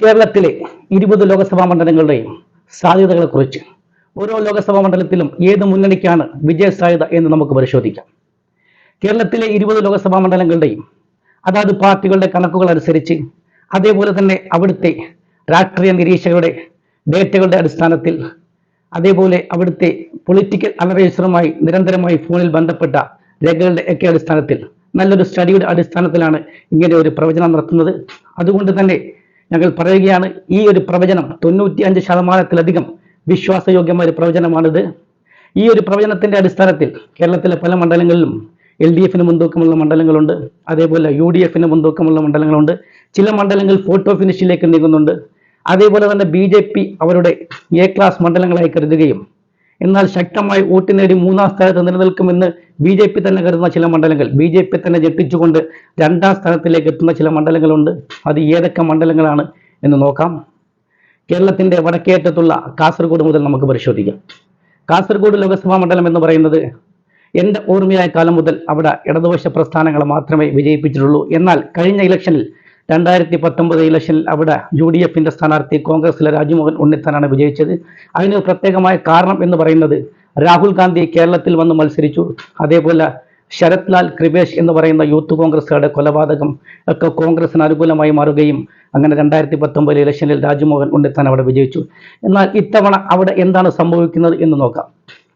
കേരളത്തിലെ ഇരുപത് ലോക്സഭാ മണ്ഡലങ്ങളുടെയും സാധ്യതകളെക്കുറിച്ച് ഓരോ ലോക്സഭാ മണ്ഡലത്തിലും ഏത് മുന്നണിക്കാണ് വിജയ സാധ്യത എന്ന് നമുക്ക് പരിശോധിക്കാം. കേരളത്തിലെ ഇരുപത് ലോക്സഭാ മണ്ഡലങ്ങളുടെയും അതാത് പാർട്ടികളുടെ കണക്കുകൾ അനുസരിച്ച് അതേപോലെ തന്നെ അവിടുത്തെ രാഷ്ട്രീയ നിരീക്ഷകരുടെ ഡേറ്റകളുടെ അടിസ്ഥാനത്തിൽ അതേപോലെ അവിടുത്തെ പൊളിറ്റിക്കൽ അനലൈസറുമായി നിരന്തരമായി ഫോണിൽ ബന്ധപ്പെട്ട രേഖകളുടെ ഒക്കെ അടിസ്ഥാനത്തിൽ നല്ലൊരു സ്റ്റഡിയുടെ അടിസ്ഥാനത്തിലാണ് ഇങ്ങനെ ഒരു പ്രവചനം നടത്തുന്നത്. അതുകൊണ്ട് തന്നെ ഞങ്ങൾ പറയുകയാണ് ഈ ഒരു പ്രവചനം തൊണ്ണൂറ്റി അഞ്ച് ശതമാനത്തിലധികം വിശ്വാസയോഗ്യമായ ഒരു പ്രവചനമാണിത്. ഈ ഒരു പ്രവചനത്തിന്റെ അടിസ്ഥാനത്തിൽ കേരളത്തിലെ പല മണ്ഡലങ്ങളിലും എൽ ഡി എഫിന് മുൻതൂക്കമുള്ള മണ്ഡലങ്ങളുണ്ട്. അതേപോലെ യു ഡി എഫിന് മുൻതൂക്കമുള്ള മണ്ഡലങ്ങളുണ്ട്. ചില മണ്ഡലങ്ങൾ ഫോട്ടോ ഫിനിഷിലേക്ക് നീങ്ങുന്നുണ്ട്. അതേപോലെ തന്നെ ബി ജെ പി അവരുടെ എ ക്ലാസ് മണ്ഡലങ്ങളായി കരുതുകയും എന്നാൽ ശക്തമായി വോട്ട് നേടി മൂന്നാം സ്ഥാനത്ത് നിലനിൽക്കുമെന്ന് ബി ജെ പി തന്നെ കരുതുന്ന ചില മണ്ഡലങ്ങൾ. ബി ജെ പി തന്നെ ഞെട്ടിച്ചുകൊണ്ട് രണ്ടാം സ്ഥാനത്തിലേക്ക് എത്തുന്ന ചില മണ്ഡലങ്ങളുണ്ട്. അത് ഏതൊക്കെ മണ്ഡലങ്ങളാണ് എന്ന് നോക്കാം. കേരളത്തിന്റെ വടക്കേറ്റത്തുള്ള കാസർഗോഡ് മുതൽ നമുക്ക് പരിശോധിക്കാം. കാസർഗോഡ് ലോക്സഭാ മണ്ഡലം എന്ന് പറയുന്നത് എന്റെ ഓർമ്മയായ കാലം മുതൽ അവിടെ ഇടതുപക്ഷ പ്രസ്ഥാനങ്ങൾ മാത്രമേ വിജയിപ്പിച്ചിട്ടുള്ളൂ. എന്നാൽ കഴിഞ്ഞ ഇലക്ഷനിൽ രണ്ടായിരത്തി പത്തൊമ്പത് ഇലക്ഷനിൽ അവിടെ യു ഡി എഫിന്റെ സ്ഥാനാർത്ഥി കോൺഗ്രസിലെ രാജ്മോഹൻ ഉണ്ണിത്താനാണ് വിജയിച്ചത്. അതിന് പ്രത്യേകമായ കാരണം എന്ന് പറയുന്നത് രാഹുൽ ഗാന്ധി കേരളത്തിൽ വന്ന് മത്സരിച്ചു. അതേപോലെ ശരത് ലാൽ കൃപേഷ് എന്ന് പറയുന്ന യൂത്ത് കോൺഗ്രസുകാരുടെ കൊലപാതകം ഒക്കെ കോൺഗ്രസിന് അനുകൂലമായി മാറുകയും അങ്ങനെ രണ്ടായിരത്തി പത്തൊമ്പത് ഇലക്ഷനിൽ രാജ്മോഹൻ ഉണ്ണിത്താൻ അവിടെ വിജയിച്ചു. എന്നാൽ ഇത്തവണ അവിടെ എന്താണ് സംഭവിക്കുന്നത് എന്ന് നോക്കാം.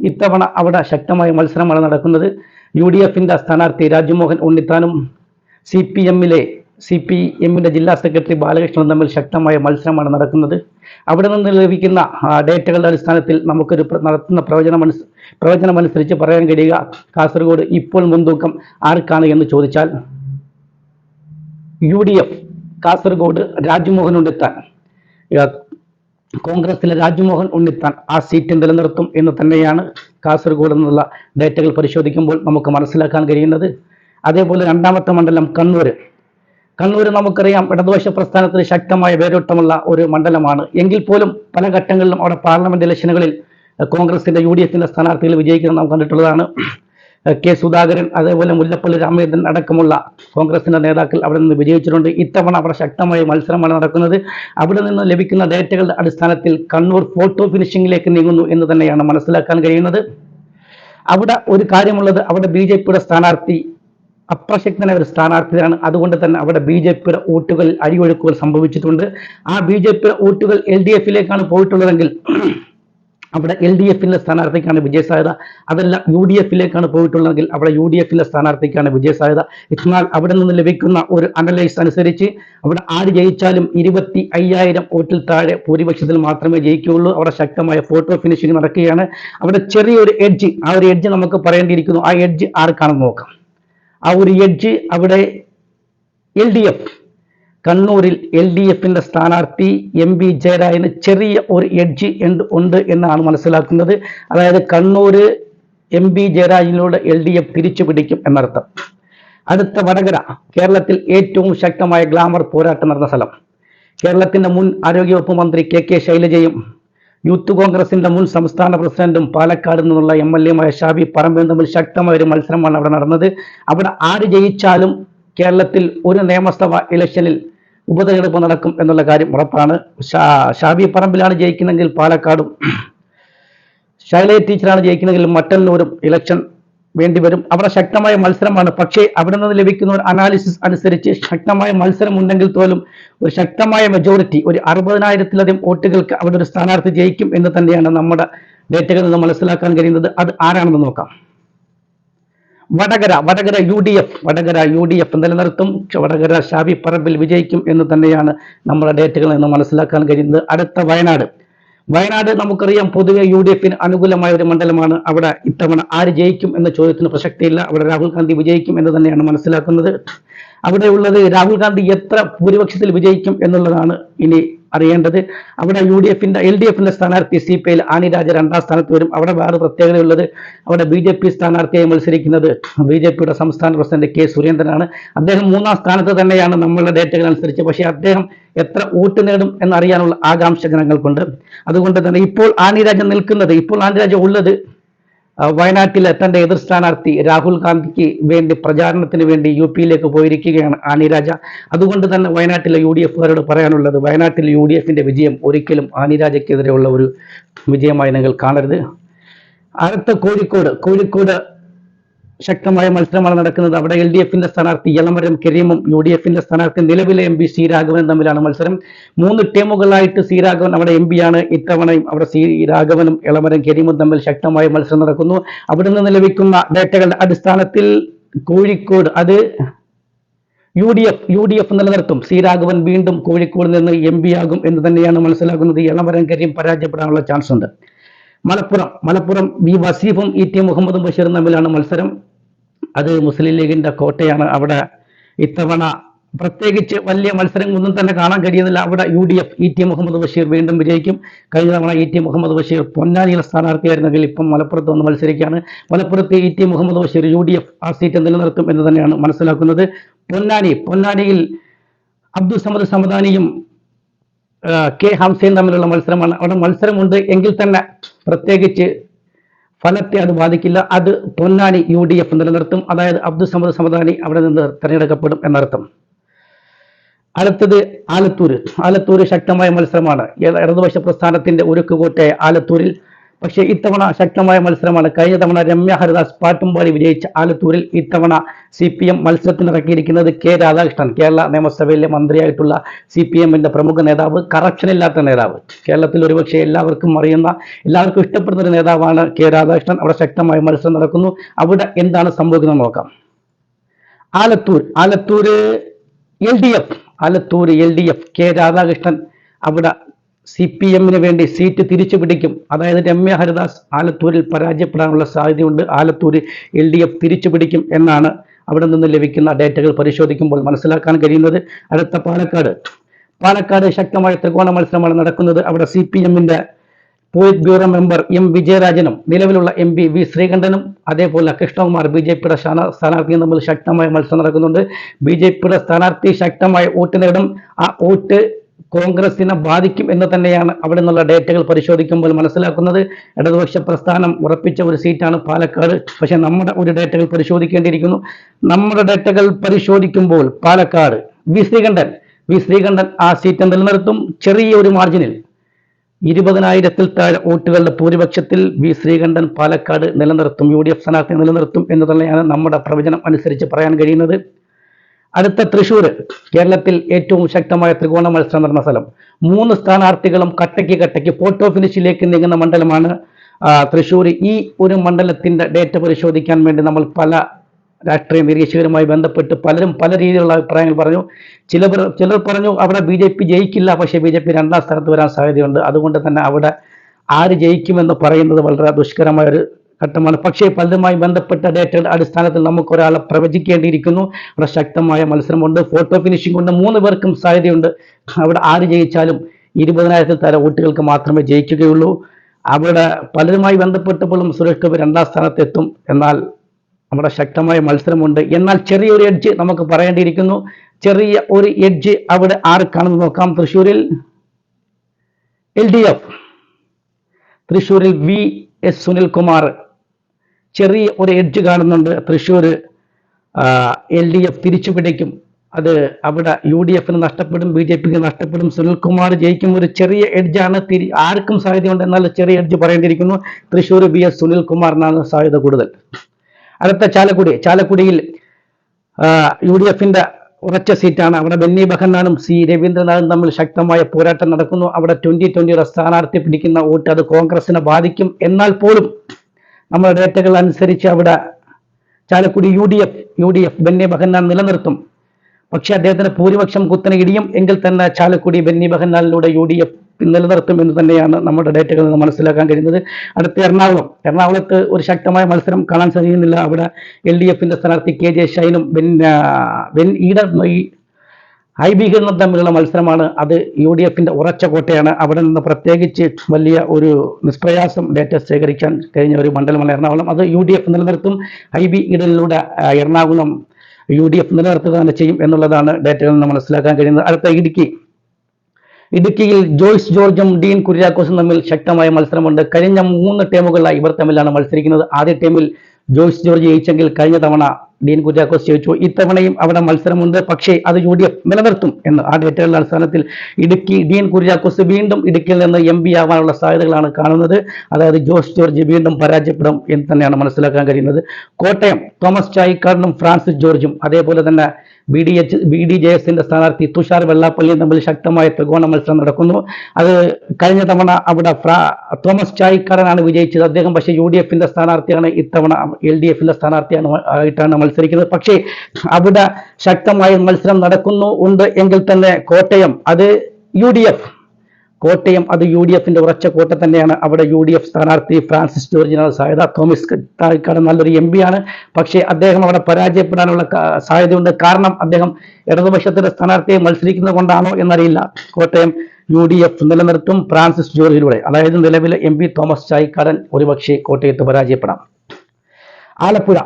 ഇത്തവണ അവിടെ ശക്തമായ മത്സരമാണ് നടക്കുന്നത്. യു ഡി എഫിന്റെ സ്ഥാനാർത്ഥി രാജ്മോഹൻ ഉണ്ണിത്താനും സി പി എമ്മിലെ സി പി എമ്മിന്റെ ജില്ലാ സെക്രട്ടറി ബാലകൃഷ്ണൻ തമ്മിൽ ശക്തമായ മത്സരമാണ് നടക്കുന്നത്. അവിടെ നിന്ന് ലഭിക്കുന്ന ഡേറ്റകളുടെ അടിസ്ഥാനത്തിൽ നമുക്കൊരു നടത്തുന്ന പ്രവചനം പ്രവചനമനുസരിച്ച് പറയാൻ കഴിയുക. കാസർഗോഡ് ഇപ്പോൾ മുൻതൂക്കം ആർക്കാണ് എന്ന് ചോദിച്ചാൽ U D F Kasaragod Rajmohan Unnithan. കോൺഗ്രസിലെ രാജ്മോഹൻ ഉണ്ണിത്താൻ ആ സീറ്റ് നിലനിർത്തും എന്ന് തന്നെയാണ് കാസർഗോഡ് നിന്നുള്ള ഡേറ്റകൾ പരിശോധിക്കുമ്പോൾ നമുക്ക് മനസ്സിലാക്കാൻ കഴിയുന്നത്. അതേപോലെ രണ്ടാമത്തെ മണ്ഡലം കണ്ണൂർ കണ്ണൂർ നമുക്കറിയാം ഇടതുപക്ഷ പ്രസ്ഥാനത്തിന് ശക്തമായ വേരോട്ടമുള്ള ഒരു മണ്ഡലമാണ്. എങ്കിൽ പോലും പല ഘട്ടങ്ങളിലും അവിടെ പാർലമെന്റ് ഇലക്ഷനുകളിൽ കോൺഗ്രസിന്റെ യു ഡി എഫിന്റെ സ്ഥാനാർത്ഥികൾ വിജയിക്കുന്നത് നാം കണ്ടിട്ടുള്ളതാണ്. കെ സുധാകരൻ അതേപോലെ മുല്ലപ്പള്ളി രാമചന്ദ്രൻ അടക്കമുള്ള കോൺഗ്രസിന്റെ നേതാക്കൾ അവിടെ നിന്ന് വിജയിച്ചിട്ടുണ്ട്. ഇത്തവണ അവിടെ ശക്തമായ മത്സരമാണ് നടക്കുന്നത്. അവിടെ നിന്ന് ലഭിക്കുന്ന ഡേറ്റകളുടെ അടിസ്ഥാനത്തിൽ കണ്ണൂർ ഫോട്ടോ ഫിനിഷിംഗിലേക്ക് നീങ്ങുന്നു എന്ന് തന്നെയാണ് മനസ്സിലാക്കാൻ കഴിയുന്നത്. അവിടെ ഒരു കാര്യമുള്ളത് അവിടെ ബി ജെ പിയുടെ സ്ഥാനാർത്ഥി അപ്രസക്തനായ ഒരു സ്ഥാനാർത്ഥിയാണ്. അതുകൊണ്ട് തന്നെ അവിടെ ബി ജെ പിയുടെ വോട്ടുകൾ അഴിയൊഴുക്കുകൾ സംഭവിച്ചിട്ടുണ്ട്. ആ ബി ജെ പിയുടെ വോട്ടുകൾ എൽ ഡി എഫിലേക്കാണ് പോയിട്ടുള്ളതെങ്കിൽ അവിടെ എൽ ഡി എഫിന്റെ സ്ഥാനാർത്ഥിക്കാണ് വിജയസാധ്യത. അതല്ല യു ഡി എഫിലേക്കാണ് പോയിട്ടുള്ളതെങ്കിൽ അവിടെ യു ഡി എഫിന്റെ സ്ഥാനാർത്ഥിക്കാണ് വിജയസാധ്യത. എന്നാൽ അവിടെ നിന്ന് ലഭിക്കുന്ന ഒരു അനലൈസ് അനുസരിച്ച് അവിടെ ആര് ജയിച്ചാലും ഇരുപത്തി അയ്യായിരം വോട്ടിൽ താഴെ ഭൂരിപക്ഷത്തിൽ മാത്രമേ ജയിക്കുകയുള്ളൂ. അവിടെ ശക്തമായ ഫോട്ടോ ഫിനിഷിംഗ് നടക്കുകയാണ്. അവിടെ ചെറിയൊരു എഡ്ജ് ആ ഒരു എഡ്ജ് നമുക്ക് പറയേണ്ടിയിരിക്കുന്നു. ആ എഡ്ജ് ആർക്കാണെന്ന് നോക്കാം. ആ ഒരു എഡ്ജ് അവിടെ എൽ ഡി എഫ് കണ്ണൂരിൽ എൽ ഡി എഫിന്റെ സ്ഥാനാർത്ഥി എം വി ജയരാജന് ചെറിയ ഒരു എഡ്ജ് ഉണ്ട് എന്നാണ് മനസ്സിലാക്കുന്നത്. അതായത് കണ്ണൂർ എം വി ജയരാജനിലൂടെ എൽ ഡി എഫ് തിരിച്ചു പിടിക്കും എന്നർത്ഥം. അടുത്ത വടകര കേരളത്തിൽ ഏറ്റവും ശക്തമായ ഗ്ലാമർ പോരാട്ടം നടന്ന സ്ഥലം. കേരളത്തിന്റെ മുൻ ആരോഗ്യവകുപ്പ് മന്ത്രി കെ കെ ശൈലജയും യൂത്ത് കോൺഗ്രസിന്റെ മുൻ സംസ്ഥാന പ്രസിഡന്റും പാലക്കാട് നിന്നുള്ള എം എൽ എമായ ഷാബി പറമ്പയും തമ്മിൽ ശക്തമായ ഒരു മത്സരമാണ് അവിടെ നടന്നത്. അവിടെ ആര് ജയിച്ചാലും കേരളത്തിൽ ഒരു നിയമസഭാ ഇലക്ഷനിൽ ഉപതെരഞ്ഞെടുപ്പ് നടക്കും എന്നുള്ള കാര്യം ഉറപ്പാണ്. ഷാബി പറമ്പിലാണ് ജയിക്കുന്നതെങ്കിൽ പാലക്കാടും ശൈലജ ടീച്ചറാണ് ജയിക്കുന്നതെങ്കിൽ മറ്റെല്ലാവരും ഇലക്ഷൻ വേണ്ടിവരും. അവിടെ ശക്തമായ മത്സരമാണ്. പക്ഷേ അവിടെ നിന്ന് ലഭിക്കുന്ന ഒരു അനാലിസിസ് അനുസരിച്ച് ശക്തമായ മത്സരം ഉണ്ടെങ്കിൽ പോലും ഒരു ശക്തമായ മെജോറിറ്റി ഒരു അറുപതിനായിരത്തിലധികം വോട്ടുകൾക്ക് അവിടെ ഒരു സ്ഥാനാർത്ഥി ജയിക്കും എന്ന് തന്നെയാണ് നമ്മുടെ ഡേറ്റകളിൽ നിന്ന് മനസ്സിലാക്കാൻ കഴിയുന്നത്. അത് ആരാണെന്ന് നോക്കാം. Vadakara Vadakara U D F Vadakara U D F നിലനിർത്തും. വടകര ഷാബി പറമ്പിൽ വിജയിക്കും എന്ന് തന്നെയാണ് നമ്മുടെ ഡേറ്റകളിൽ നിന്ന് മനസ്സിലാക്കാൻ കഴിയുന്നത്. അടുത്ത വയനാട്. വയനാട് നമുക്കറിയാം പൊതുവെ യു ഡി എഫിന് അനുകൂലമായ ഒരു മണ്ഡലമാണ്. അവിടെ ഇത്തവണ ആര് ജയിക്കും എന്ന ചോദ്യത്തിന് പ്രസക്തിയില്ല. അവിടെ രാഹുൽ ഗാന്ധി വിജയിക്കും എന്ന് തന്നെയാണ് മനസ്സിലാക്കുന്നത്. അവിടെ ഉള്ളത് രാഹുൽ ഗാന്ധി എത്ര ഭൂരിപക്ഷത്തിൽ വിജയിക്കും എന്നുള്ളതാണ് ഇനി അറിയേണ്ടത്. അവിടെ യു ഡി എഫിന്റെ എൽ ഡി എഫിന്റെ സ്ഥാനാർത്ഥി സി പി ഐയിൽ ആനി രാജ രണ്ടാം സ്ഥാനത്ത് വരും. അവിടെ വേറെ പ്രത്യേകതയുള്ളത് അവിടെ ബി ജെ പി സ്ഥാനാർത്ഥിയായി മത്സരിക്കുന്നത് ബി ജെ പിയുടെ സംസ്ഥാന പ്രസിഡന്റ് കെ സുരേന്ദ്രനാണ്. അദ്ദേഹം മൂന്നാം സ്ഥാനത്ത് തന്നെയാണ് നമ്മളുടെ ഡേറ്റകൾ അനുസരിച്ച്. പക്ഷേ അദ്ദേഹം എത്ര വോട്ട് നേടും എന്നറിയാനുള്ള ആകാംക്ഷ ജനങ്ങൾക്കുണ്ട്. അതുകൊണ്ട് തന്നെ ഇപ്പോൾ ആനിരാജ നിൽക്കുന്നത് ഇപ്പോൾ ആനിരാജ ഉള്ളത് വയനാട്ടിലെ തന്റെ എതിർ സ്ഥാനാർത്ഥി രാഹുൽ ഗാന്ധിക്ക് വേണ്ടി പ്രചാരണത്തിന് വേണ്ടി യു പിയിലേക്ക് പോയിരിക്കുകയാണ് ആനിരാജ അതുകൊണ്ട് തന്നെ വയനാട്ടിലെ യു ഡി എഫുകാരോട് പറയാനുള്ളത് വയനാട്ടിലെ യു ഡി എഫിന്റെ വിജയം ഒരിക്കലും ആനിരാജയ്ക്കെതിരെയുള്ള ഒരു വിജയമായി നിങ്ങൾ കാണരുത്. അടുത്ത കോഴിക്കോട് കോഴിക്കോട് ശക്തമായ മത്സരമാണ് നടക്കുന്നത്. അവിടെ എൽ ഡി എഫിന്റെ സ്ഥാനാർത്ഥി എളമരം കരീമും യു ഡി എഫിന്റെ സ്ഥാനാർത്ഥി നിലവിലെ എം പി സി രാഘവനും തമ്മിലാണ് മത്സരം. മൂന്ന് ടീമുകളായിട്ട് സി രാഘവൻ അവിടെ എം ആണ്. ഇത്തവണയും അവിടെ സി രാഘവനും എളമരം കരീമും തമ്മിൽ ശക്തമായ മത്സരം നടക്കുന്നു. അവിടെ നിന്ന് ലഭിക്കുന്ന ഡേറ്റകളുടെ അടിസ്ഥാനത്തിൽ കോഴിക്കോട് അത് U D F U D F നിലനിർത്തും. സി രാഘവൻ വീണ്ടും കോഴിക്കോട് നിന്ന് എം പി ആകും എന്ന് തന്നെയാണ് മനസ്സിലാക്കുന്നത്. എളമരം കരീം പരാജയപ്പെടാനുള്ള ചാൻസ് ഉണ്ട്. മലപ്പുറം മലപ്പുറം വി വസീഫും ഇ ടി മുഹമ്മദും ബഷീറും തമ്മിലാണ് മത്സരം. അത് മുസ്ലിം ലീഗിന്റെ കോട്ടയാണ്. അവിടെ ഇത്തവണ പ്രത്യേകിച്ച് വലിയ മത്സരങ്ങളൊന്നും തന്നെ കാണാൻ കഴിയുന്നില്ല. അവിടെ U D F E T Muhammad Basheer വീണ്ടും വിജയിക്കും. കഴിഞ്ഞ തവണ ഇ ടി മുഹമ്മദ് ബഷീർ പൊന്നാനിയിലെ സ്ഥാനാർത്ഥിയായിരുന്നെങ്കിൽ ഇപ്പം മലപ്പുറത്ത് വന്ന് മത്സരിക്കുകയാണ്. മലപ്പുറത്ത് E T Muhammad Basheer U D F ആ സീറ്റ് നിലനിർത്തും എന്ന് തന്നെയാണ് മനസ്സിലാക്കുന്നത്. പൊന്നാനി പൊന്നാനിയിൽ അബ്ദുൾ സമദ് സമദാനിയും കെ ഹംസയും തമ്മിലുള്ള മത്സരമാണ്. അവിടെ മത്സരമുണ്ട് എങ്കിൽ തന്നെ പ്രത്യേകിച്ച് ഫലത്തെ അത് ബാധിക്കില്ല. അത് പൊന്നാനി യു ഡി എഫ് നിലനിർത്തും. അതായത് അബ്ദുൾ സമദ് സമദാനി അവിടെ നിന്ന് തെരഞ്ഞെടുക്കപ്പെടും എന്നർത്ഥം. അടുത്തത് ആലത്തൂർ ആലത്തൂർ ശക്തമായ മത്സരമാണ്. ഇട- ഇടതുപക്ഷ പ്രസ്ഥാനത്തിന്റെ ഉരുക്കുകോട്ടെ ആലത്തൂരിൽ പക്ഷേ ഇത്തവണ ശക്തമായ മത്സരമാണ് കഴിഞ്ഞ തവണ രമ്യ ഹരിദാസ് പാട്ടുംപാടി വിജയിച്ച ആലത്തൂരിൽ ഇത്തവണ സി പി എം മത്സരത്തിനിറക്കിയിരിക്കുന്നത് കെ രാധാകൃഷ്ണൻ കേരള നിയമസഭയിലെ മന്ത്രിയായിട്ടുള്ള സി പി എമ്മിന്റെ പ്രമുഖ നേതാവ് കറപ്ഷൻ ഇല്ലാത്ത നേതാവ്. കേരളത്തിൽ ഒരുപക്ഷെ എല്ലാവർക്കും അറിയുന്ന എല്ലാവർക്കും ഇഷ്ടപ്പെടുന്ന ഒരു നേതാവാണ് കെ രാധാകൃഷ്ണൻ. അവിടെ ശക്തമായ മത്സരം നടക്കുന്നു. അവിടെ എന്താണ് സംഭവിക്കുന്നത് നോക്കാം. Alathur Alathur L D F Alathur L D F K Radhakrishnan അവിടെ സി പി എമ്മിന് വേണ്ടി സീറ്റ് തിരിച്ചു പിടിക്കും. അതായത് രമ്യ ഹരിദാസ് ആലത്തൂരിൽ പരാജയപ്പെടാനുള്ള സാധ്യതയുണ്ട്. ആലത്തൂർ എൽ ഡി എഫ് തിരിച്ചു പിടിക്കും എന്നാണ് അവിടെ നിന്ന് ലഭിക്കുന്ന ഡേറ്റകൾ പരിശോധിക്കുമ്പോൾ മനസ്സിലാക്കാൻ കഴിയുന്നത്. അടുത്ത പാലക്കാട്. പാലക്കാട് ശക്തമായ ത്രികോണ മത്സരമാണ് നടക്കുന്നത്. അവിടെ സി പി എമ്മിന്റെ പോളിറ്റ് ബ്യൂറോ മെമ്പർ എം വിജയരാജനും നിലവിലുള്ള എം പി വി ശ്രീകണ്ഠനും അതേപോലെ കൃഷ്ണകുമാർ ബി ജെ പിയുടെ സ്ഥാനാർത്ഥിയും തമ്മിൽ ശക്തമായ മത്സരം നടക്കുന്നുണ്ട്. ബി ജെ പിയുടെ സ്ഥാനാർത്ഥി ശക്തമായ വോട്ട് നേടും. ആ വോട്ട് കോൺഗ്രസിനെ ബാധിക്കും എന്ന് തന്നെയാണ് അവിടെ നിന്നുള്ള ഡേറ്റകൾ പരിശോധിക്കുമ്പോൾ മനസ്സിലാക്കുന്നത്. ഇടതുപക്ഷ പ്രസ്ഥാനം ഉറപ്പിച്ച ഒരു സീറ്റാണ് പാലക്കാട്. പക്ഷെ നമ്മുടെ ഒരു ഡേറ്റകൾ പരിശോധിക്കേണ്ടിയിരിക്കുന്നു. നമ്മുടെ ഡേറ്റകൾ പരിശോധിക്കുമ്പോൾ പാലക്കാട് വി ശ്രീകണ്ഠൻ. വി ശ്രീകണ്ഠൻ ആ സീറ്റ് നിലനിർത്തും. ചെറിയ ഒരു മാർജിനിൽ ഇരുപതിനായിരത്തിൽ താഴെ വോട്ടുകളുടെ ഭൂരിപക്ഷത്തിൽ വി ശ്രീകണ്ഠൻ പാലക്കാട് നിലനിർത്തും. യു ഡി എഫ് സ്ഥാനാർത്ഥി നിലനിർത്തും എന്ന് തന്നെയാണ് നമ്മുടെ പ്രവചനം അനുസരിച്ച് പറയാൻ കഴിയുന്നത്. അടുത്ത തൃശൂർ കേരളത്തിൽ ഏറ്റവും ശക്തമായ ത്രികോണ മത്സരം നടന്ന സ്ഥലം. മൂന്ന് സ്ഥാനാർത്ഥികളും കട്ടയ്ക്ക് കട്ടയ്ക്ക് ഫോട്ടോ ഫിനിഷിലേക്ക് നീങ്ങുന്ന മണ്ഡലമാണ് തൃശ്ശൂർ ഈ ഒരു മണ്ഡലത്തിന്റെ ഡേറ്റ പരിശോധിക്കാൻ വേണ്ടി നമ്മൾ പല രാഷ്ട്രീയ നിരീക്ഷകരുമായി ബന്ധപ്പെട്ട് പലരും പല രീതിയിലുള്ള അഭിപ്രായങ്ങൾ പറഞ്ഞു. ചിലർ ചിലർ പറഞ്ഞു അവിടെ ബി ജെ പി ജയിക്കില്ല പക്ഷേ ബി ജെ പി രണ്ടാം സ്ഥാനത്ത് വരാൻ സാധ്യതയുണ്ട്. അതുകൊണ്ട് തന്നെ അവിടെ ആര് ജയിക്കുമെന്ന് പറയുന്നത് വളരെ ദുഷ്കരമായ ഒരു ഘട്ടമാണ് പക്ഷേ പലതുമായി ബന്ധപ്പെട്ട ഡേറ്റയുടെ അടിസ്ഥാനത്തിൽ നമുക്ക് ഒരാളെ പ്രവചിക്കേണ്ടിയിരിക്കുന്നു. അവിടെ ശക്തമായ മത്സരമുണ്ട്. ഫോട്ടോ ഫിനിഷിംഗ് കൊണ്ട് മൂന്ന് പേർക്കും സാധ്യതയുണ്ട്. അവിടെ ആര് ജയിച്ചാലും ഇരുപതിനായിരത്തിൽ തര വോട്ടുകൾക്ക് മാത്രമേ ജയിക്കുകയുള്ളൂ. അവിടെ പലരുമായി ബന്ധപ്പെട്ടപ്പോഴും സുരേഷ് ഗോപി രണ്ടാം സ്ഥാനത്തെത്തും. എന്നാൽ നമ്മുടെ ശക്തമായ മത്സരമുണ്ട്. എന്നാൽ ചെറിയൊരു എഡ്ജ് നമുക്ക് പറയേണ്ടിയിരിക്കുന്നു. ചെറിയ ഒരു എഡ്ജ് അവിടെ ആർക്കാണെന്ന് നോക്കാം. തൃശ്ശൂരിൽ എൽ ഡി എഫ് തൃശ്ശൂരിൽ വി എസ് സുനിൽകുമാർ ചെറിയ ഒരു എഡ്ജ് കാണുന്നുണ്ട്. തൃശ്ശൂർ എൽ ഡി എഫ് തിരിച്ചു പിടിക്കും അത് അവിടെ യു ഡി എഫിന് നഷ്ടപ്പെടും ബി ജെ പിക്ക് നഷ്ടപ്പെടും. സുനിൽകുമാർ ജയിക്കും. ഒരു ചെറിയ എഡ്ജാണ് തിരി ആർക്കും സാധ്യതയുണ്ട്. എന്നാൽ ചെറിയ എഡ്ജ് പറയേണ്ടിയിരിക്കുന്നു. തൃശ്ശൂർ ബി എസ് സുനിൽകുമാറിനാണ് സാധ്യത കൂടുതൽ. അടുത്ത ചാലക്കുടി. ചാലക്കുടിയിൽ യു ഡി എഫിന്റെ ഉറച്ച സീറ്റാണ്. അവിടെ ബെന്നി ബഹന്നാനും സി രവീന്ദ്രനാഥും തമ്മിൽ ശക്തമായ പോരാട്ടം നടക്കുന്നു. അവിടെ ട്വന്റി ട്വന്റിയുടെ സ്ഥാനാർത്ഥി പിടിക്കുന്ന വോട്ട് അത് കോൺഗ്രസിനെ ബാധിക്കും. എന്നാൽ പോലും നമ്മുടെ ഡേറ്റകൾ അനുസരിച്ച് അവിടെ Chalakudy U D F U D F Benny Behanan നിലനിർത്തും. പക്ഷേ അദ്ദേഹത്തിന് ഭൂരിപക്ഷം കുത്തനെ ഇടിയും എങ്കിൽ തന്നെ ചാലക്കുടി ബെന്നി ബഹന്നാലിലൂടെ യു ഡി എഫ് നിലനിർത്തും എന്ന് തന്നെയാണ് നമ്മുടെ ഡേറ്റകൾ നിന്ന് മനസ്സിലാക്കാൻ കഴിയുന്നത്. അടുത്ത എറണാകുളം. എറണാകുളത്ത് ഒരു ശക്തമായ മത്സരം കാണാൻ സാധിക്കുന്നില്ല. അവിടെ എൽ ഡി എഫിന്റെ സ്ഥാനാർത്ഥി കെ ജെ ഷൈനും ബെൻ ബെൻ ഈഡർ ഈ ഐബീകരണം തമ്മിലുള്ള മത്സരമാണ്. അത് യു ഡി എഫിന്റെ ഉറച്ച കോട്ടയാണ്. അവിടെ നിന്ന് പ്രത്യേകിച്ച് വലിയ ഒരു നിഷ്പ്രയാസം ഡേറ്റ ശേഖരിക്കാൻ കഴിഞ്ഞ ഒരു മണ്ഡലമാണ് എറണാകുളം. അത് യു ഡി എഫ് നിലനിർത്തും. ഐ ബി ഇടലിലൂടെ എറണാകുളം യു ഡി എഫ് നിലനിർത്തുക തന്നെ ചെയ്യും എന്നുള്ളതാണ് ഡേറ്റയിൽ നിന്ന് മനസ്സിലാക്കാൻ കഴിയുന്നത്. അടുത്ത ഇടുക്കി. ഇടുക്കിയിൽ ജോയ്സ് ജോർജും ഡീൻ കുര്യാക്കോസും തമ്മിൽ ശക്തമായ മത്സരമുണ്ട്. കഴിഞ്ഞ മൂന്ന് ടീമുകളിലായി ഇവർ തമ്മിലാണ് മത്സരിക്കുന്നത്. ആദ്യ ടീമിൽ ജോയ്സ് ജോർജ് ജയിച്ചെങ്കിൽ കഴിഞ്ഞ തവണ ഡീൻ കുര്യാക്കോസ് ചോദിച്ചു ഇത്തവണയും അവിടെ മത്സരമുണ്ട് പക്ഷേ അത് യു ഡി എഫ് നിലനിർത്തും എന്ന് ആ ഡേറ്റകളുടെ അടിസ്ഥാനത്തിൽ ഇടുക്കി ഡീൻ കുര്യാക്കോസ് വീണ്ടും ഇടുക്കിയിൽ നിന്ന് എം പി ആവാനുള്ള സാധ്യതകളാണ് കാണുന്നത്. അതായത് ജോസ് ജോർജ് വീണ്ടും പരാജയപ്പെടും എന്ന് തന്നെയാണ് മനസ്സിലാക്കാൻ കഴിയുന്നത്. കോട്ടയം തോമസ് ചായിക്കാരനും ഫ്രാൻസിസ് ജോർജും അതേപോലെ തന്നെ B D H B D J എസിന്റെ സ്ഥാനാർത്ഥി തുഷാർ വെള്ളാപ്പള്ളിയും തമ്മിൽ ശക്തമായ ത്രികോണ മത്സരം നടക്കുന്നു. അത് കഴിഞ്ഞ തവണ അവിടെ തോമസ് ചായിക്കാരനാണ് വിജയിച്ചത്. അദ്ദേഹം പക്ഷേ യു ഡി എഫിന്റെ സ്ഥാനാർത്ഥിയാണ്. ഇത്തവണ എൽ ഡി എഫിന്റെ സ്ഥാനാർത്ഥിയാണ് ആയിട്ടാണ് ആയിട്ടാണ് മത്സരിക്കുന്നത്. പക്ഷേ അവിടെ ശക്തമായ മത്സരം നടക്കുന്നു ഉണ്ട് എങ്കിൽ തന്നെ കോട്ടയം അത് യു ഡി എഫ് കോട്ടയം അത് യു ഡി എഫിന്റെ ഉറച്ച കോട്ട തന്നെയാണ്. അവിടെ യു ഡി എഫ് സ്ഥാനാർത്ഥി ഫ്രാൻസിസ് ജോർജിനാണ് സാധ്യത തോമസ് താഴ്ക്കാട് നല്ലൊരു എം ആണ്. പക്ഷേ അദ്ദേഹം അവിടെ പരാജയപ്പെടാനുള്ള സാധ്യതയുണ്ട്. കാരണം അദ്ദേഹം ഇടതുപക്ഷത്തിന്റെ സ്ഥാനാർത്ഥിയെ മത്സരിക്കുന്നത് കൊണ്ടാണോ എന്നറിയില്ല. കോട്ടയം യു ഡി എഫ് നിലനിർത്തും ഫ്രാൻസിസ് ജോർജിലൂടെ. അതായത് നിലവിലെ എം പി തോമസ് ചായിക്കാടൻ ഒരുപക്ഷെ കോട്ടയത്ത് പരാജയപ്പെടാം. ആലപ്പുഴ.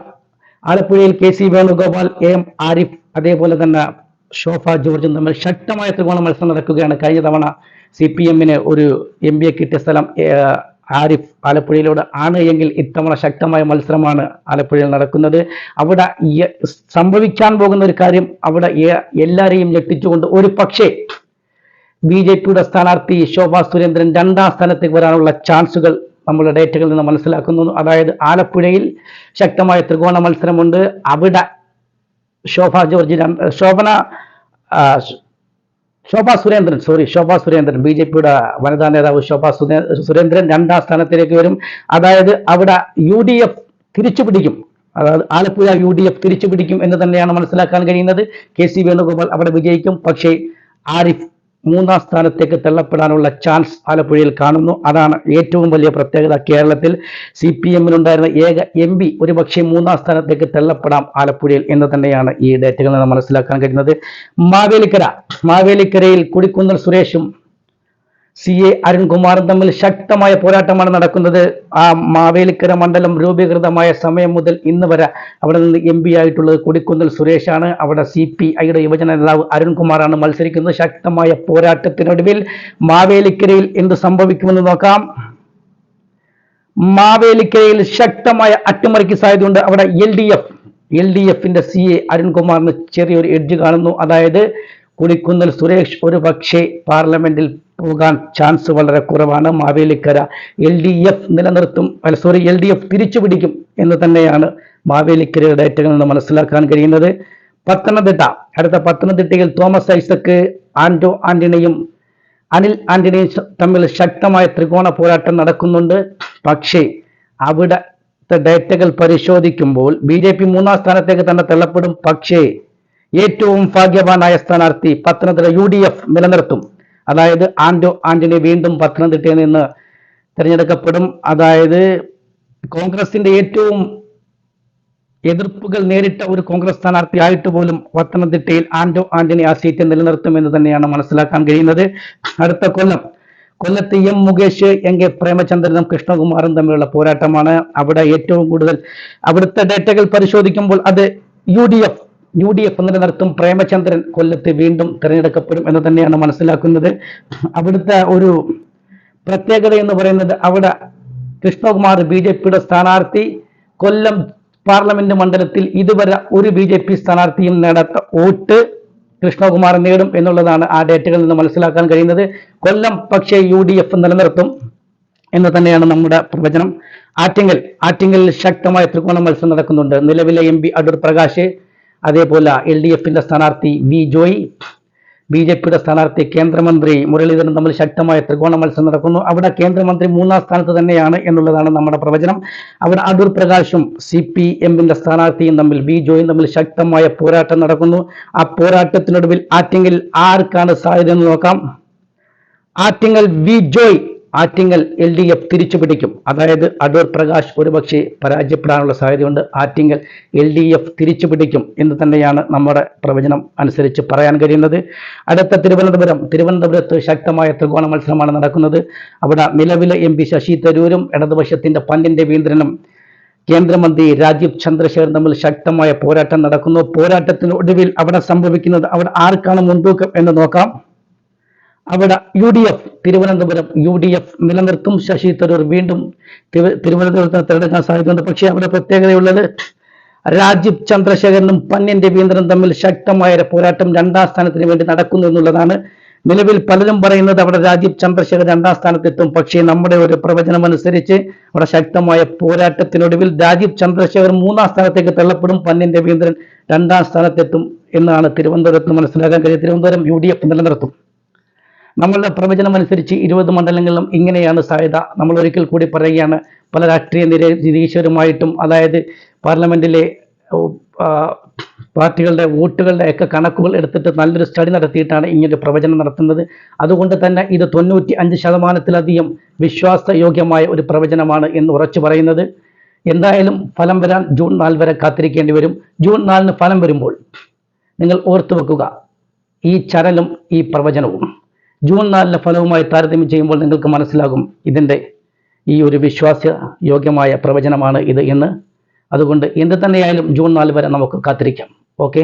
ആലപ്പുഴയിൽ K C Venugopal A Arif അതേപോലെ തന്നെ ശോഭ ജോർജും തമ്മിൽ ശക്തമായ ത്രികോണ മത്സരം നടക്കുകയാണ്. കഴിഞ്ഞ തവണ സി പി എമ്മിന് ഒരു എം എ കിട്ടിയ സ്ഥലം ആരിഫ് ആലപ്പുഴയിലൂടെ ആണ് എങ്കിൽ ഇത്തവണ ശക്തമായ മത്സരമാണ് ആലപ്പുഴയിൽ നടക്കുന്നത്. അവിടെ സംഭവിക്കാൻ പോകുന്ന ഒരു കാര്യം അവിടെ എല്ലാവരെയും ഞെട്ടിച്ചുകൊണ്ട് ഒരു പക്ഷേ ബി ജെ പിയുടെ സ്ഥാനാർത്ഥി ശോഭാ സുരേന്ദ്രൻ രണ്ടാം സ്ഥാനത്തേക്ക് വരാനുള്ള ചാൻസുകൾ നമ്മുടെ ഡേറ്റകളിൽ നിന്ന് മനസ്സിലാക്കുന്നു. അതായത് ആലപ്പുഴയിൽ ശക്തമായ ത്രികോണ മത്സരമുണ്ട്. അവിടെ Shobha George Shobhana Shobha Surendran sorry Shobha Surendran B J പിയുടെ വനിതാ നേതാവ് ശോഭാ സുരേന്ദ്രൻ രണ്ടാം സ്ഥാനത്തിലേക്ക് വരും. അതായത് അവിടെ യു ഡി എഫ് തിരിച്ചു പിടിക്കും അതായത് ആലപ്പുഴ യു ഡി എഫ് തിരിച്ചു പിടിക്കും എന്ന് തന്നെയാണ് മനസ്സിലാക്കാൻ കഴിയുന്നത്. കെ സി വേണുഗോപാൽ അവിടെ വിജയിക്കും. പക്ഷേ ആരിഫ് മൂന്നാം സ്ഥാനത്തേക്ക് തള്ളപ്പെടാനുള്ള ചാൻസ് ആലപ്പുഴയിൽ കാണുന്നു. അതാണ് ഏറ്റവും വലിയ പ്രത്യേകത കേരളത്തിൽ. സി പി എമ്മിനുണ്ടായിരുന്ന ഏക എം പി ഒരുപക്ഷെ മൂന്നാം സ്ഥാനത്തേക്ക് തള്ളപ്പെടാം ആലപ്പുഴയിൽ എന്ന് തന്നെയാണ് ഈ ഡേറ്റകളിൽ നിന്ന് മനസ്സിലാക്കാൻ കഴിയുന്നത്. മാവേലിക്കര. മാവേലിക്കരയിൽ കൊടിക്കുന്നൽ സുരേഷും സി എ അരുൺകുമാറും തമ്മിൽ ശക്തമായ പോരാട്ടമാണ് നടക്കുന്നത്. ആ മാവേലിക്കര മണ്ഡലം രൂപീകൃതമായ സമയം മുതൽ ഇന്ന് വരെ അവിടെ നിന്ന് എം പി ആയിട്ടുള്ളത് കൊടിക്കുന്നിൽ സുരേഷാണ്. അവിടെ സി പി ഐയുടെ യുവജന നേതാവ് അരുൺകുമാറാണ് മത്സരിക്കുന്നത്. ശക്തമായ പോരാട്ടത്തിനൊടുവിൽ മാവേലിക്കരയിൽ എന്ത് സംഭവിക്കുമെന്ന് നോക്കാം. മാവേലിക്കരയിൽ ശക്തമായ അട്ടിമറിക്ക് സാധ്യതയുണ്ട്. അവിടെ L D F L D എഫിന്റെ സി എ അരുൺകുമാറിന് ചെറിയൊരു എഡ്ജ് കാണുന്നു. അതായത് കുടിക്കുന്നിൽ സുരേഷ് ഒരു പക്ഷേ പാർലമെന്റിൽ പോകാൻ ചാൻസ് വളരെ കുറവാണ്. മാവേലിക്കര എൽ ഡി എഫ് നിലനിർത്തും. അല്ല സോറി എൽ ഡി എഫ് തിരിച്ചു പിടിക്കും എന്ന് തന്നെയാണ് മാവേലിക്കരയുടെ ഡേറ്റകളിൽ നിന്ന് മനസ്സിലാക്കാൻ കഴിയുന്നത്. പത്തനംതിട്ട. അടുത്ത പത്തനംതിട്ടയിൽ തോമസ് ഐസക്ക് ആൻഡോ ആന്റണിയും അനിൽ ആന്റണിയും തമ്മിൽ ശക്തമായ ത്രികോണ പോരാട്ടം നടക്കുന്നുണ്ട്. പക്ഷേ അവിടുത്തെ ഡേറ്റകൾ പരിശോധിക്കുമ്പോൾ ബി ജെ പി മൂന്നാം സ്ഥാനത്തേക്ക് തന്നെ തള്ളപ്പെടും. പക്ഷേ ഏറ്റവും ഭാഗ്യവാനായ സ്ഥാനാർത്ഥി പത്തനംതിട്ട യു ഡി എഫ് നിലനിർത്തും. അതായത് ആന്റോ ആന്റണി വീണ്ടും പത്തനംതിട്ടയിൽ നിന്ന് തിരഞ്ഞെടുക്കപ്പെടും. അതായത് കോൺഗ്രസിന്റെ ഏറ്റവും എതിർപ്പുകൾ നേരിട്ട ഒരു കോൺഗ്രസ് സ്ഥാനാർത്ഥിയായിട്ട് പോലും പത്തനംതിട്ടയിൽ ആന്റോ ആന്റണി ആ സീറ്റ് നിലനിർത്തുമെന്ന് തന്നെയാണ് മനസ്സിലാക്കാൻ കഴിയുന്നത്. അടുത്ത കൊല്ലം. കൊല്ലത്ത് എം മുകേഷ് എൻ കെ പ്രേമചന്ദ്രനും കൃഷ്ണകുമാറും തമ്മിലുള്ള പോരാട്ടമാണ്. അവിടെ ഏറ്റവും കൂടുതൽ അവിടുത്തെ ഡേറ്റകൾ പരിശോധിക്കുമ്പോൾ അത് U D F U D F നിലനിർത്തും പ്രേമചന്ദ്രൻ കൊല്ലത്ത് വീണ്ടും തിരഞ്ഞെടുക്കപ്പെടും എന്ന് തന്നെയാണ് മനസ്സിലാക്കുന്നത്. അവിടുത്തെ ഒരു പ്രത്യേകത എന്ന് പറയുന്നത് അവിടെ കൃഷ്ണകുമാർ ബി ജെ പിയുടെ സ്ഥാനാർത്ഥി കൊല്ലം പാർലമെന്റ് മണ്ഡലത്തിൽ ഇതുവരെ ഒരു ബി ജെ പി സ്ഥാനാർത്ഥിയും നേടാത്ത വോട്ട് കൃഷ്ണകുമാർ നേടും എന്നുള്ളതാണ് ആ ഡേറ്റകളിൽ നിന്ന് മനസ്സിലാക്കാൻ കഴിയുന്നത്. കൊല്ലം പക്ഷേ യു ഡി എഫ് നിലനിർത്തും എന്ന് തന്നെയാണ് നമ്മുടെ പ്രവചനം. ആറ്റിങ്ങൽ ആറ്റിങ്ങലിൽ ശക്തമായ ത്രികോണ മത്സരം നടക്കുന്നുണ്ട്. നിലവിലെ എം പി അടൂർ പ്രകാശ് അതേപോലെ എൽ ഡി എഫിന്റെ സ്ഥാനാർത്ഥി വി ജോയി ബി ജെ പിയുടെ സ്ഥാനാർത്ഥി കേന്ദ്രമന്ത്രി മുരളീധരൻ തമ്മിൽ ശക്തമായ ത്രികോണ മത്സരം നടക്കുന്നു. അവിടെ കേന്ദ്രമന്ത്രി മൂന്നാം സ്ഥാനത്ത് തന്നെയാണ് എന്നുള്ളതാണ് നമ്മുടെ പ്രവചനം. അവിടെ അടൂർ പ്രകാശും സി പി എമ്മിന്റെ സ്ഥാനാർത്ഥിയും തമ്മിൽ ബി ജോയും തമ്മിൽ ശക്തമായ പോരാട്ടം നടക്കുന്നു. ആ പോരാട്ടത്തിനൊടുവിൽ ആറ്റിങ്ങൽ ആർക്കാണ് സാധ്യത എന്ന് നോക്കാം. Attingal V Joy Attingal L D F തിരിച്ചു പിടിക്കും അതായത് അടൂർ പ്രകാശ് ഒരുപക്ഷെ പരാജയപ്പെടാനുള്ള സാധ്യതയുണ്ട്. ആറ്റിങ്ങൽ എൽ ഡി എഫ് തിരിച്ചു പിടിക്കും എന്ന് തന്നെയാണ് നമ്മുടെ പ്രവചനം അനുസരിച്ച് പറയാൻ കഴിയുന്നത്. അടുത്ത തിരുവനന്തപുരം. തിരുവനന്തപുരത്ത് ശക്തമായ ത്രികോണ മത്സരമാണ് നടക്കുന്നത്. അവിടെ നിലവിലെ എം പി ശശി തരൂരും ഇടതുപക്ഷത്തിന്റെ പന്യൻ രവീന്ദ്രനും കേന്ദ്രമന്ത്രി രാജീവ് ചന്ദ്രശേഖരൻ തമ്മിൽ ശക്തമായ പോരാട്ടം നടക്കുന്നു. പോരാട്ടത്തിന് ഒടുവിൽ അവിടെ സംഭവിക്കുന്നത് അവിടെ ആർക്കാണ് മുൻതൂക്കം എന്ന് നോക്കാം. അവിടെ U D F Thiruvananthapuram U D F നിലനിർത്തും. ശശി തരൂർ വീണ്ടും തിരു- തിരുവനന്തപുരത്ത് തിരഞ്ഞെടുക്കാൻ സാധിക്കുന്നുണ്ട്. പക്ഷേ അവിടെ പ്രത്യേകതയുള്ളത് രാജീവ് ചന്ദ്രശേഖരനും പന്യൻ രവീന്ദ്രനും തമ്മിൽ ശക്തമായ പോരാട്ടം രണ്ടാം സ്ഥാനത്തിന് വേണ്ടി നടക്കുന്നു എന്നുള്ളതാണ്. നിലവിൽ പലരും പറയുന്നത് അവിടെ രാജീവ് ചന്ദ്രശേഖർ രണ്ടാം സ്ഥാനത്തെത്തും. പക്ഷേ നമ്മുടെ ഒരു പ്രവചനം അനുസരിച്ച് അവിടെ ശക്തമായ പോരാട്ടത്തിനൊടുവിൽ രാജീവ് ചന്ദ്രശേഖർ മൂന്നാം സ്ഥാനത്തേക്ക് തള്ളപ്പെടും. പന്യൻ രവീന്ദ്രൻ രണ്ടാം സ്ഥാനത്തെത്തും എന്നാണ് തിരുവനന്തപുരത്ത് മനസ്സിലാക്കാൻ കഴിയുന്നത്. തിരുവനന്തപുരം യു ഡി എഫ് നിലനിർത്തും. നമ്മളുടെ പ്രവചനം അനുസരിച്ച് ഇരുപത് മണ്ഡലങ്ങളിലും ഇങ്ങനെയാണ് സാധ്യത. നമ്മൾ ഒരിക്കൽ കൂടി പറയുകയാണ് പല രാഷ്ട്രീയ നിര- നിരീക്ഷകരുമായിട്ടും അതായത് പാർലമെന്റിലെ പാർട്ടികളുടെ വോട്ടുകളുടെ ഒക്കെ കണക്കുകൾ എടുത്തിട്ട് നല്ലൊരു സ്റ്റഡി നടത്തിയിട്ടാണ് ഇങ്ങനൊരു പ്രവചനം നടത്തുന്നത്. അതുകൊണ്ട് തന്നെ ഇത് തൊണ്ണൂറ്റി അഞ്ച് ശതമാനത്തിലധികം വിശ്വാസയോഗ്യമായ ഒരു പ്രവചനമാണ് എന്ന് ഉറച്ചു പറയുന്നത്. എന്തായാലും ഫലം വരാൻ ജൂൺ നാല് വരെ കാത്തിരിക്കേണ്ടി വരും. ജൂൺ നാലിന് ഫലം വരുമ്പോൾ നിങ്ങൾ ഓർത്തു വെക്കുക ഈ ചരലും ഈ പ്രവചനവും. ജൂൺ നാലിന്റെ ഫലവുമായി താരതമ്യം ചെയ്യുമ്പോൾ നിങ്ങൾക്ക് മനസ്സിലാകും ഇതിന്റെ ഈ ഒരു വിശ്വാസ യോഗ്യമായ പ്രവചനമാണ് ഇത് എന്ന്. അതുകൊണ്ട് എന്ത് തന്നെയായാലും ജൂൺ നാല് വരെ നമുക്ക് കാത്തിരിക്കാം. ഓക്കെ?